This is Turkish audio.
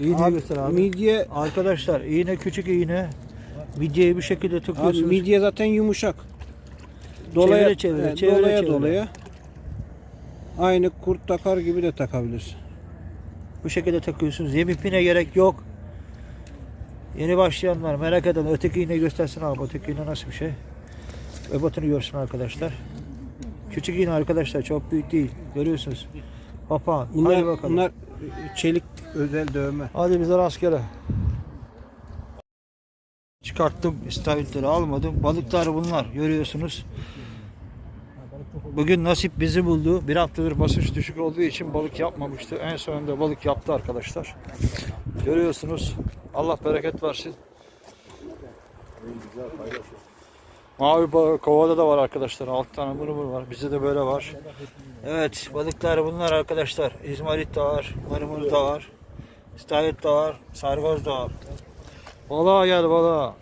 İğneyi Abi, göster abi. Midye, Arkadaşlar iğne küçük iğne. Midyeyi bir şekilde abi tıkıyorsunuz. midye zaten yumuşak. Dolaya, Çevire çevire, evet, çevire dolaya çevire. dolaya. Aynı kurt takar gibi de takabilirsin. Bu şekilde takıyorsunuz. Yem ipine gerek yok. Yeni başlayanlar merak eden öteki iğneyi göstersin abi. Öteki iğne nasıl bir şey? Öbotunu görsün arkadaşlar. Küçük iğne arkadaşlar çok büyük değil. Görüyorsunuz. Papağan. Bunlar, Hadi bakalım. bunlar çelik özel dövme. Hadi bize rastgele. Çıkarttım. istavritleri almadım. Balıklar bunlar. Görüyorsunuz. Bugün nasip bizi buldu. Bir haftadır basınç düşük olduğu için balık yapmamıştı. En sonunda balık yaptı arkadaşlar. Görüyorsunuz. Allah bereket versin. Mavi kovada da var arkadaşlar. Alt tane mırmır var. Bizde de böyle var. Evet balıklar bunlar arkadaşlar. İzmarit de var. Mırmır da var. İstavrit de var. Sargoz da var. Balığa gel balığa.